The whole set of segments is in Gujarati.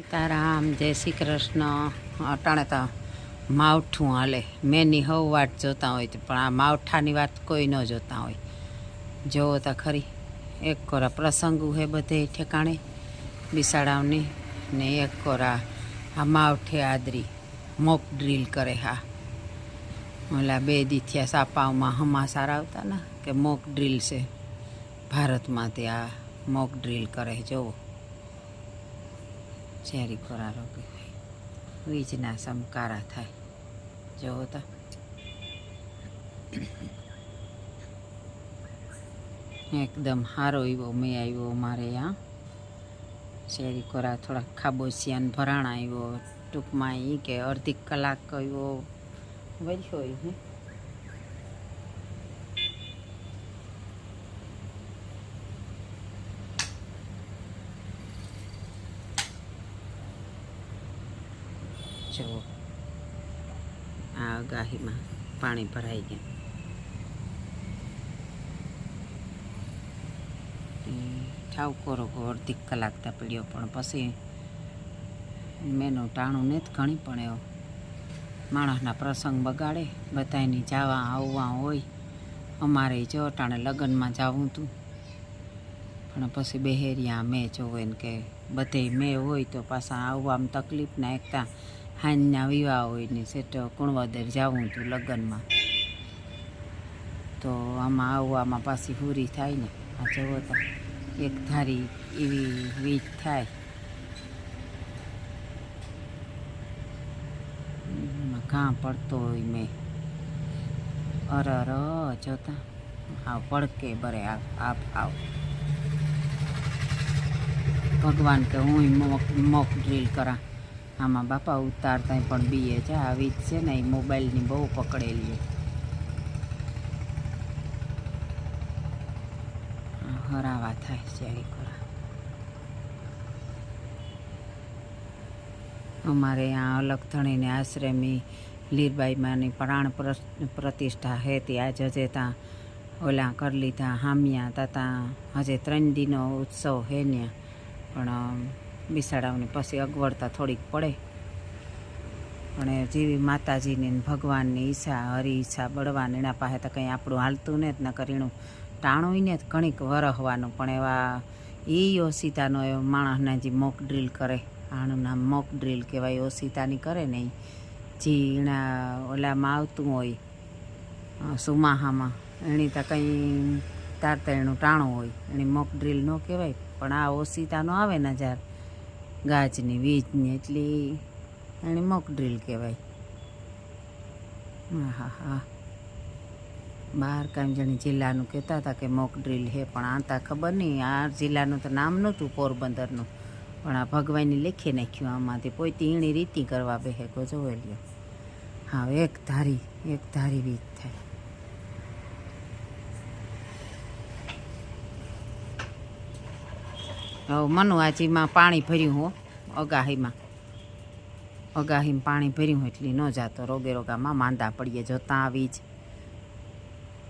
સીતારામ, જય શ્રી કૃષ્ણ. અટાણે તો માવઠું હાલે. મેની હવ વાટ જોતા હોય પણ આ માવઠાની વાત કોઈ ન જોતા હોય. જોવો તો ખરી. એક કોરા પ્રસંગો હે બધે ઠેકાણે, બિસાડાવની, ને એક કોરા આ માવઠે આદરી મોક ડ્રીલ કરે હા. ઓલા બે દીથિયા સાપાઓમાં હમાસાર આવતા ને, કે મોક ડ્રીલ છે. ભારતમાં તે આ મોક ડ્રીલ કરે, જોવો. ઝેરી ખોરારો કે વીજના સમકારા થાય. જોવો તો. એકદમ સારો એવો મેં આવ્યો મારે આ. શેરી ખોરા થોડાક ખાબોચિયાન ભરાણ આવ્યો. ટૂંકમાં એ કે અડધી કલાક એવો વધ્યો જુઓ આ ગાહીમાં પાણી ભરાઈ ગયા. ઠાવકો રોગો અડધી કલાક તા પડ્યો, પણ પછી મેનું ટાણું ને જ ઘણી પણ એવો. માણસના પ્રસંગ બગાડે બધાની જવા આવવા હોય. અમારે જો ટાણે લગ્નમાં જવું તું. પણ પછી બહેરિયા મેં જોવે ને કે બધે મેં હોય તો પાછા આવવામાં તકલીફ ના એકતા હાંજના વિવાહ હોય ને સેટ કુણવદર જાવું તું લગ્નમાં. તો આમાં આવવામાં પાછી પૂરી થાય ને. આ જવો એક ધારી એવી વીજ થાય. ઘા પડતો હોય મેં. અર અર જોતા આવ પડકે બરે આપ આવ ભગવાન કે હું મોક મોક ડ્રીલ કરા. આમાં બાપા ઉતારતા પણ બીએ છે. આવી જ છે ને એ મોબાઈલની બહુ પકડેલી હરાવા થાય છે અમારે આ અલગથણીને આશ્રમી લીરબાઈમાંની પ્રાણ પ્રતિષ્ઠા હેતી. આજ હજે ત્યાં ઓલા કરી લીધા હામિયા તાતા હજે ત્રણ દિનો ઉત્સવ હે ને પણ બિસાડાવની પછી અગવડતા થોડીક પડે. પણ જેવી માતાજીની ભગવાનની ઈચ્છા, હરી ઈચ્છા, બળવાની, એના પાસે તો કંઈ આપણું હાલતું ને જ ન કરીણું. ટાણું ને જ ઘણીક વરહવાનું, પણ એવા એ ઓસિતાનો એવો માણસને જે મોક ડ્રીલ કરે. આનું નામ મોક ડ્રીલ કહેવાય ઓસિતાની કરે ને જે એના ઓલામાં આવતું હોય સુમાહામાં. એની તો કંઈ તારતા એનું ટાણું હોય. એની મોક ડ્રીલ ન કહેવાય, પણ આ ઓસિતાનો આવે ને જાર ગાજની, વીજની એટલી એને મોક ડ્રીલ કહેવાય. હા હા હા બહાર કામ જાણે જિલ્લાનું કહેતા હતા કે મોક ડ્રીલ હે, પણ આ તા ખબર નહીં. આ જિલ્લાનું તો નામ નહોતું, પોરબંદરનું. પણ આ ભગવાનની લેખી નાખ્યું, આમાંથી પોઈતી ઈણી રીતિ કરવા બેહે કો જોવે લ્યો. હા, એક ધારી એક ધારી વીજ થાય. હવે મનુઆજીમાં પાણી ભર્યું હો અગાહીમાં. અગાહીમાં પાણી ભર્યું એટલી ન જાતો. રોગે રોગામાં માંદા પડીએ જોતા આવી જ.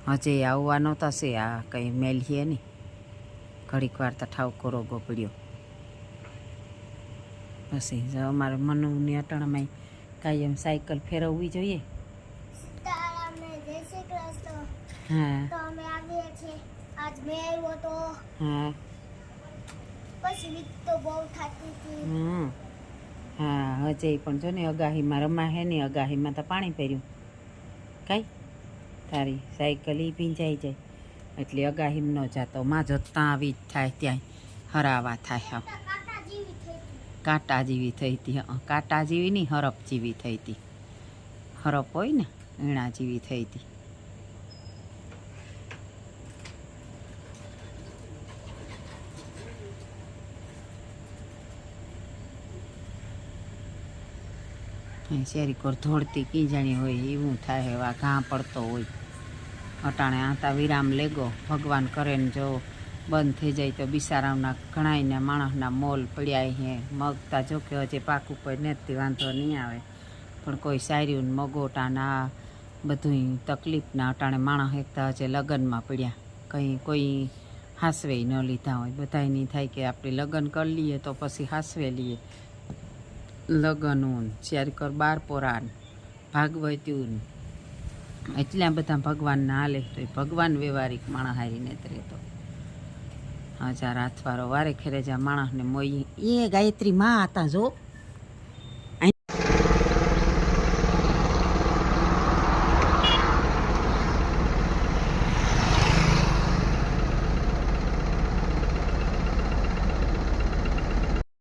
હજે આવવા નહોતા છે આ કંઈ મેલીએ નહીં. ઘડીક વાર તો ઠાવકો રોગો પડ્યો. પછી જો અમારે મનુની અટણમાં કાયમ સાયકલ ફેરવવી જોઈએ. હા. તો અમે આવીએ છીએ. આજ મેં આવ્યો તો. હા. પછી તો બહુ થતી હતી. હમ. હા હજે પણ જો ને અગાહીમાં રમા હે ને અગાહીમાં તો પાણી પહેર્યું. કાંઈ? તારી સાયકલ એ ભીંજાઈ જાય. એટલે અગાહીમ ન જાતો. માં જતા આવી જ થાય ત્યાં હરાવા થાય હા કાંટા જેવી થઈ હતી. કાંટા જેવી હં. કાંટા જેવી નહીં હરપ જેવી થઈ હતી. હરપ હોય ને એણા જેવી થઈ હતી. શેરી કોર ધોળતી કીંજાણી હોય એવું થાય એવા ઘા પડતો હોય. અટાણે આતા વિરામ લેગો, ભગવાન કરે ને જો બંધ થઈ જાય તો બિસારામના ઘણાઈને માણસના મોલ પડ્યા હે. મગતા જો કે હજી પાક ઉપર નથી વાંધો નહીં આવે. પણ કોઈ સાર્યું ને મગોટાના બધું તકલીફના અટાણે માણસ એકતા હજે લગ્નમાં પડ્યા. કંઈ, કોઈ હાસવે ન લીધા હોય. બધાય નહીં થાય કે આપણે લગ્ન કરી લઈએ તો પછી હાસવે લઈએ. લગ્નું ચારી કર બાર પોરાન ભાગવત્યું એટલા બધા ભગવાનના લે તો ભગવાન વ્યવહારિક માણસ હારીને જ રહેતો. હજાર હાથવારો વારે ખેરે જા માણસને મોઈ એ ગાયત્રી માં હતા જો.